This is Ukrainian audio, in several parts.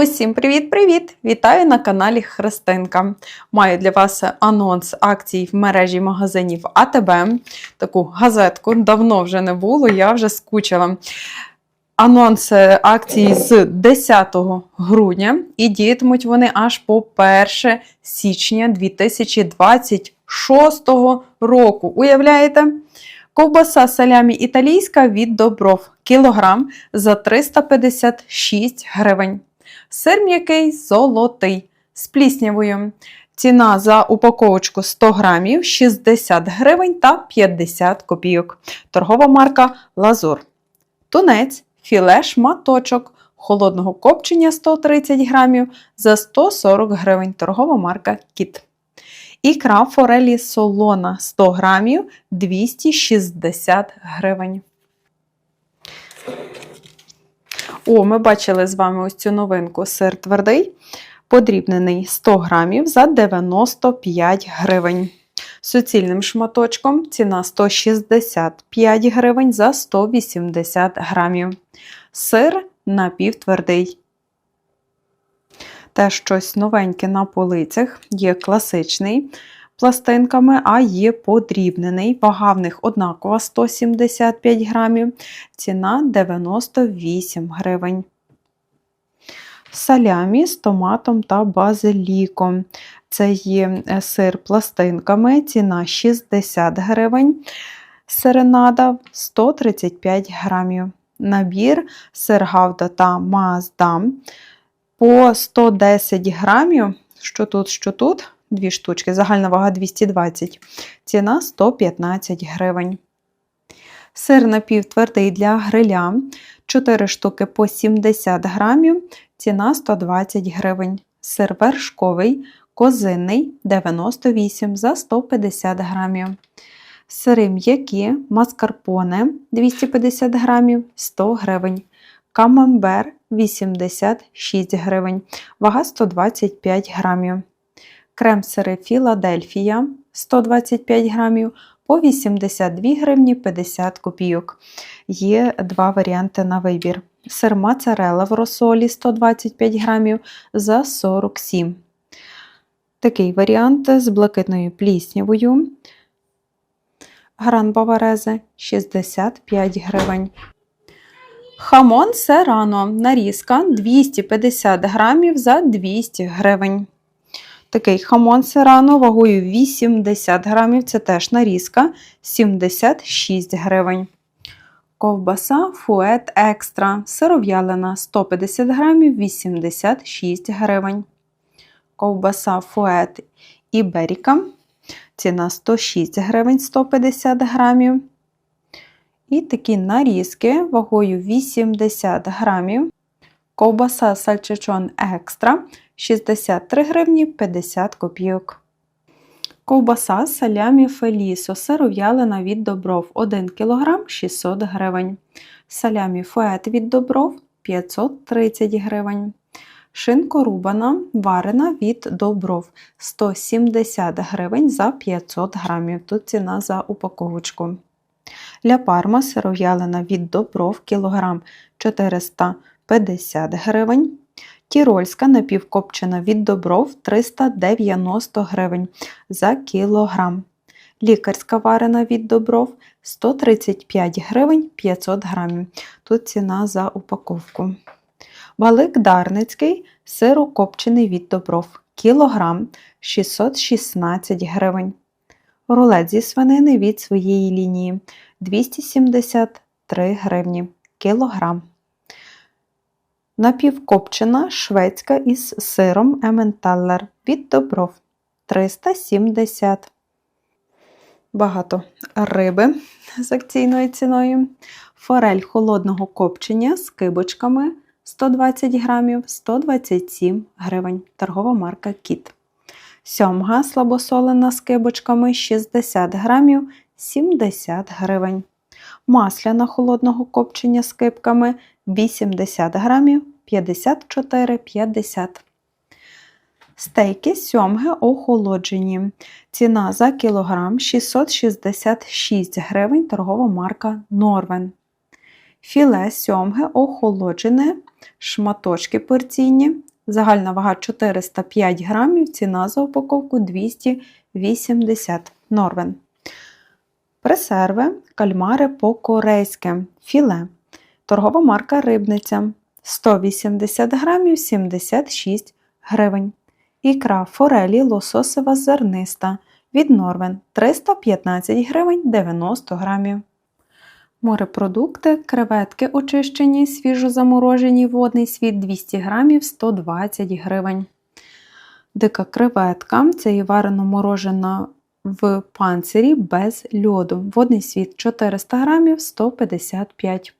Усім привіт-привіт! Вітаю на каналі Христинка. Маю для вас анонс акцій в мережі магазинів АТБ. Таку газетку давно вже не було, я вже скучила. Анонс акції з 10 грудня і діятимуть вони аж по 1 січня 2026 року. Уявляєте? Ковбаса салямі італійська від Добров кілограм за 356 гривень. Сир м'який золотий з пліснявою. Ціна за упаковочку 100 грамів 60 гривень та 50 копійок. Торгова марка Лазур. Тунець, філе шматочок холодного копчення 130 грамів за 140 гривень. Торгова марка Кіт. Ікра форелі солона 100 грамів 260 гривень. О, ми бачили з вами ось цю новинку сир твердий, подрібнений 100 грамів за 95 гривень. Суцільним шматочком ціна 165 гривень за 180 грамів. Сир напівтвердий. Теж щось новеньке на полицях, є класичний пластинками, а є подрібнений. Вага в них однакова 175 грамів, ціна 98 гривень. Салямі з томатом та базиліком. Це є сир пластинками, ціна 60 гривень. Серенада 135 грамів. Набір сир гавда та маздам по 110 грамів. Що тут, що тут? Дві штучки, загальна вага 220, ціна 115 гривень. Сир напівтвердий для гриля 4 штуки по 70 грамів, ціна 120 гривень. Сир вершковий, козинний 98 за 150 грамів. Сири м'які, маскарпоне 250 грамів 100 гривень. Камамбер 86 гривень, вага 125 грамів. Крем-сири Філадельфія 125 грамів по 82 гривні 50 копійок. Є два варіанти на вибір. Сир моцарелла в розсолі 125 грамів за 47. Такий варіант з блакитною пліснявою. Гран Баварезе 65 гривень. Хамон серано. Нарізка 250 грамів за 200 гривень. Такий хамон серано вагою 80 грамів, це теж нарізка 76 гривень. Ковбаса фует екстра. Сиров'ялина 150 грамів 86 гривень. Ковбаса фует іберіка. Ціна 106 гривень 150 грамів. І такі нарізки вагою 80 грамів. Ковбаса сальчичон екстра 63 гривні 50 копійок. Ковбаса салямі фелісо сиров'ялина від добров 1 кг 600 гривень. Салямі фует від добров 530 гривень. Шинко рубана варена від добров 170 гривень за 500 грамів. Тут ціна за упаковочку. Ля парма сиров'ялина від добров кілограм 450 гривень. Тірольська напівкопчена від добров 390 гривень за кілограм. Лікарська варена від добров 135 гривень 500 грамів. Тут ціна за упаковку. Балик Дарницький сирокопчений від добров кілограм 616 гривень. Рулет зі свинини від своєї лінії 273 гривні кілограм. Напівкопчена шведська із сиром Ементаллер від добров 370. Багато риби з акційною ціною. Форель холодного копчення з кибочками 120 грамів 127 гривень. Торгова марка Кіт. Сьомга слабосолена з кибочками 60 грамів 70 гривень. Масляна холодного копчення з кипками 80 грамів 54,50. Стейки сьомги охолоджені. Ціна за кілограм 666 гривень торгова марка Норвен. Філе сьомги охолоджене шматочки порційні. Загальна вага 405 грамів, ціна за упаковку 280 норвен. Пресерви, кальмари по-корейськи, філе. Торгова марка Рибниця 180 грамів 76 гривень. Ікра форелі лососева зерниста від Норвен 315 гривень 90 грамів. Морепродукти, креветки очищені, свіжозаморожені, водний світ 200 грамів 120 гривень. Дика креветка це є варено морожена в панцирі без льоду. Водний світ 400 грамів 155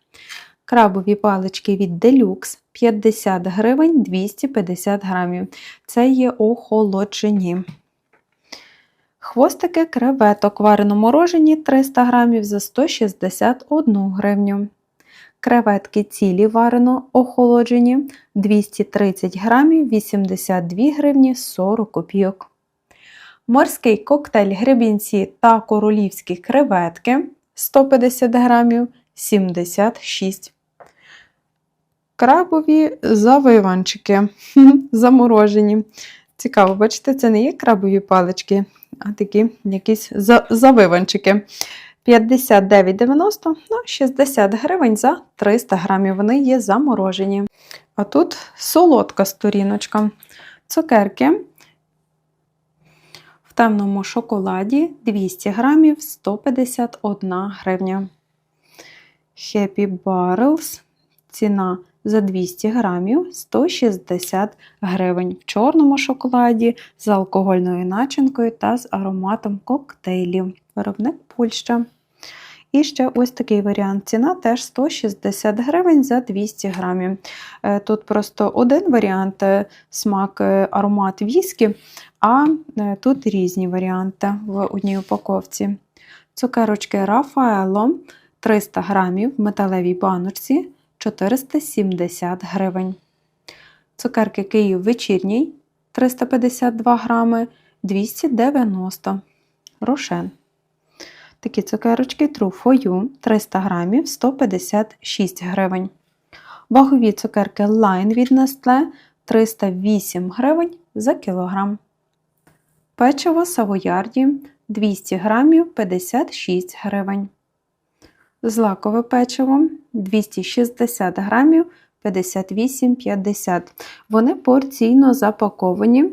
Крабові палички від Deluxe 50 гривень 250 грамів. Це є охолоджені. Хвостики креветок варено морожені 300 грамів за 161 гривню. Креветки цілі варено охолоджені 230 грамів 82 гривні 40 копійок. Морський коктейль гребінці та королівські креветки 150 грамів 76 Крабові завиванчики заморожені. Цікаво, бачите, це не є крабові палички, а такі якісь за- завиванчики. 59,90, ну, 60 гривень за 300 грамів. Вони є заморожені. А тут солодка сторіночка. Цукерки темному шоколаді 200 грамів 151 гривня. Happy Barrels. Ціна за 200 грамів 160 гривень в чорному шоколаді з алкогольною начинкою та з ароматом коктейлів. Виробник Польща. І ще ось такий варіант. Ціна теж 160 гривень за 200 грамів. Е, Тут просто один варіант е, смак е, аромат віскі, а е, тут різні варіанти в одній упаковці. Цукерочки Рафаело 300 грамів в металевій баночці 470 гривень. Цукерки Київ вечірній 352 грами 290 Рошен. Такі цукерочки You 300 грамів 156 гривень. Вагові цукерки Line від Nestle 308 гривень за кілограм. Печиво Савоярді 200 грамів 56 гривень. Злакове печиво 260 грамів 58,50. Вони порційно запаковані.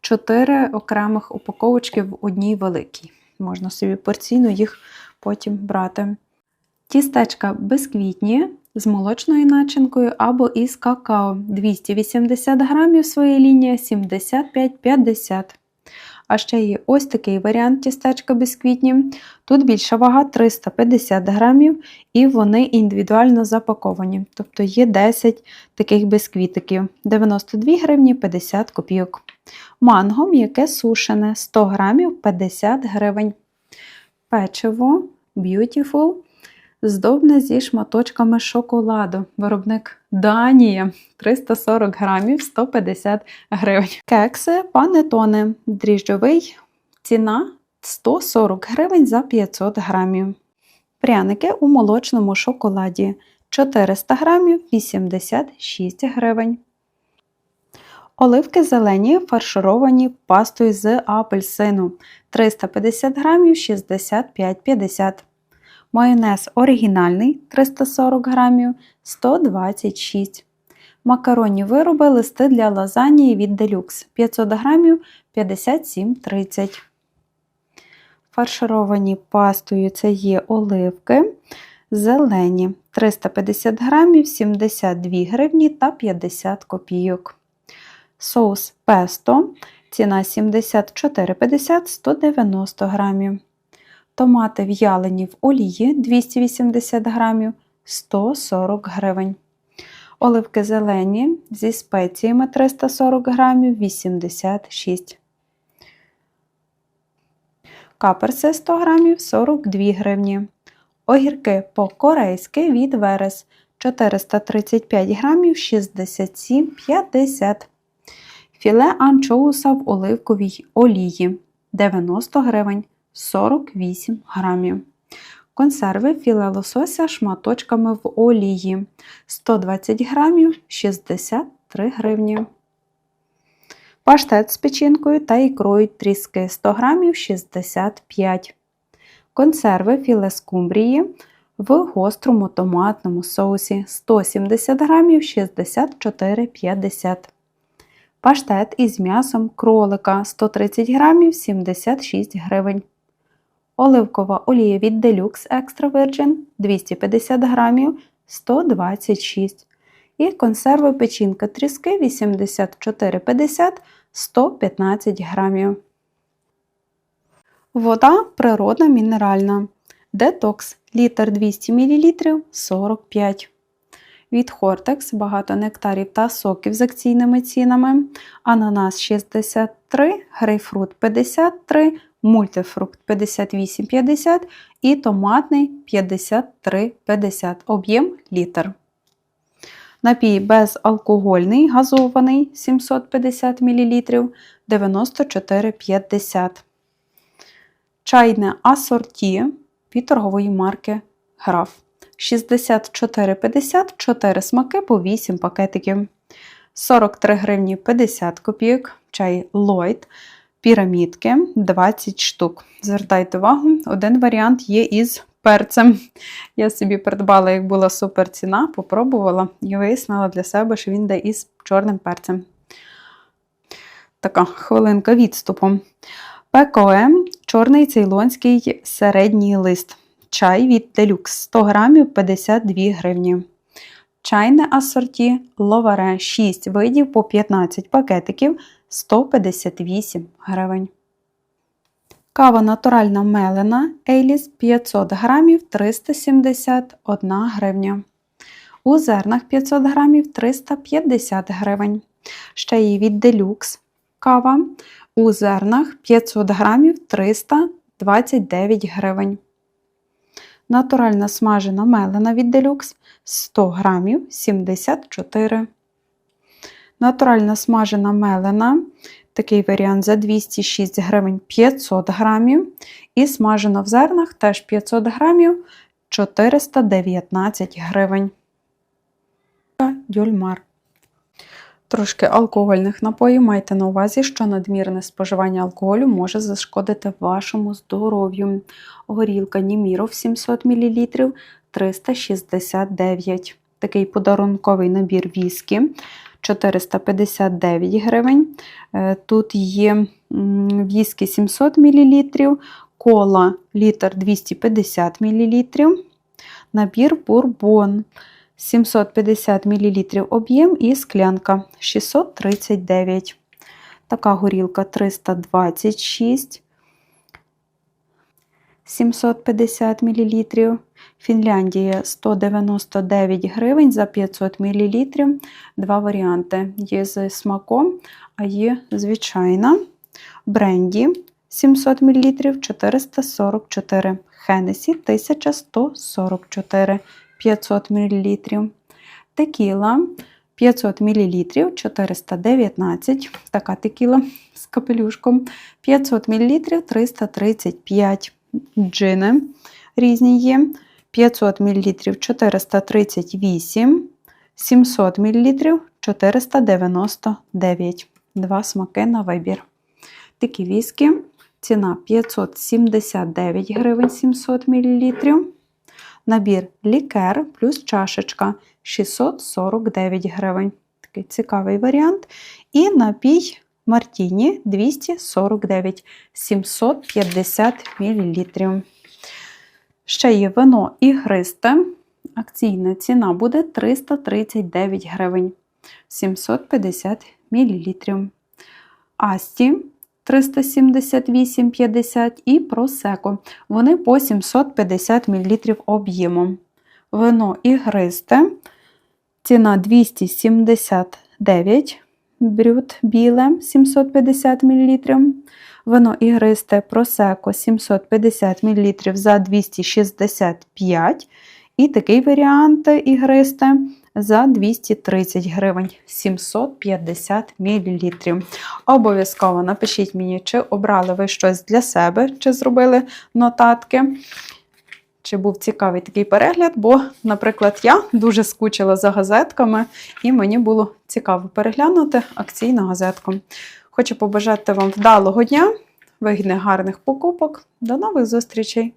4 окремих упаковочки в одній великій. Можна собі порційно їх потім брати. Тістечка безквітні з молочною начинкою або із какао 280 грамів своєї лінії 75,50. А ще є ось такий варіант тістечка бісквітні. Тут більша вага 350 грамів, і вони індивідуально запаковані. Тобто є 10 таких бісквітиків 92 гривні 50 копійок. Манго м'яке сушене 100 грамів 50 гривень. Печиво Beautiful здобне зі шматочками шоколаду. Виробник Данія 340 грамів 150 гривень. Кекси панетоне дріжджовий. Ціна 140 гривень за 500 грамів. Пряники у молочному шоколаді 400 грамів 86 гривень. Оливки зелені фаршировані пастою з апельсину 350 грамів 65,50 Майонез оригінальний 340 грамів 126 Макаронні вироби листи для лазанії від Deluxe 500 грамів 57,30 Фаршировані пастою це є оливки зелені 350 грамів 72 гривні та 50 копійок. Соус песто, ціна 74,50 190 грамів. Томати в'ялені в олії 280 грамів 140 гривень. Оливки зелені зі спеціями 340 грамів 86. Каперси 100 грамів 42 гривні. Огірки по-корейськи від Верес 435 грамів 67,50 Філе анчоуса в оливковій олії 90 гривень 48 грамів. Консерви філе лосося шматочками в олії 120 грамів 63 гривні. Паштет з печінкою та ікрою тріски 100 грамів 65 Консерви філе скумбрії в гострому томатному соусі 170 грамів 64,50 Паштет із м'ясом кролика 130 грамів 76 гривень. Оливкова олія від Deluxe Extra Virgin 250 грамів 126 І консерви печінка тріски 84,50 115 грамів. Вода природна мінеральна. Детокс літр 200 мл 45 від Хортекс багато нектарів та соків з акційними цінами. Ананас 63, грейпфрут 53, мультифрукт 58,50 і томатний 53,50 об'єм літр. Напій безалкогольний газований 750 мл 94,50. Чайне асорті від торгової марки Граф. 64,50 4 смаки по 8 пакетиків. 43 гривні 50 копійок. Чай Lloyd. Пірамідки 20 штук. Звертайте увагу, один варіант є із перцем. Я собі придбала, як була супер ціна, попробувала і вияснила для себе, що він йде із чорним перцем. Така хвилинка відступу. ПКМ чорний цейлонський середній лист. Чай від Deluxe 100 грамів 52 гривні. Чайне асорті ловаре 6 видів по 15 пакетиків 158 гривень. Кава натуральна мелена Ейліс 500 грамів 371 гривня. У зернах 500 грамів 350 гривень. Ще є від Deluxe кава. У зернах 500 грамів 329 гривень. Натуральна смажена мелена від Deluxe 100 грамів 74. Натуральна смажена мелена, такий варіант за 206 гривень 500 грамів. І смажена в зернах теж 500 грамів 419 гривень. Дюльмар. Трошки алкогольних напоїв. Майте на увазі, що надмірне споживання алкоголю може зашкодити вашому здоров'ю. Горілка Німіров 700 мл 369 Такий подарунковий набір віскі 459 гривень. Е, Тут є віскі 700 мл, кола літр 250 мл, набір бурбон 750 мл об'єм і склянка 639. Така горілка 326, 750 мл. Фінляндія 199 гривень за 500 мл. Два варіанти. Є з смаком, а є звичайна. Бренді 700 мл 444 Хенесі 1144 500 мл. Текіла 500 мл 419 така текіла з капелюшком. 500 мл 335 джини різні є. 500 мл 438, 700 мл 499. Два смаки на вибір. Такі віскі. Ціна 579 гривень 700 мл. Набір лікер плюс чашечка 649 гривень. Такий цікавий варіант. І напій Мартіні 249 750 мл. Ще є вино ігристе. Акційна ціна буде 339 гривень 750 мл. Асті 378,50 і просеко. Вони по 750 мл об'ємом. Вино ігристе. Ціна 279 брют біле 750 мл. Вино ігристе просеко 750 мл за 265 І такий варіант ігристе за 230 гривень 750 мл. Обов'язково напишіть мені, чи обрали ви щось для себе, чи зробили нотатки, чи був цікавий такий перегляд, бо, наприклад, я дуже скучила за газетками, і мені було цікаво переглянути акційну газетку. Хочу побажати вам вдалого дня, вигідних гарних покупок. До нових зустрічей!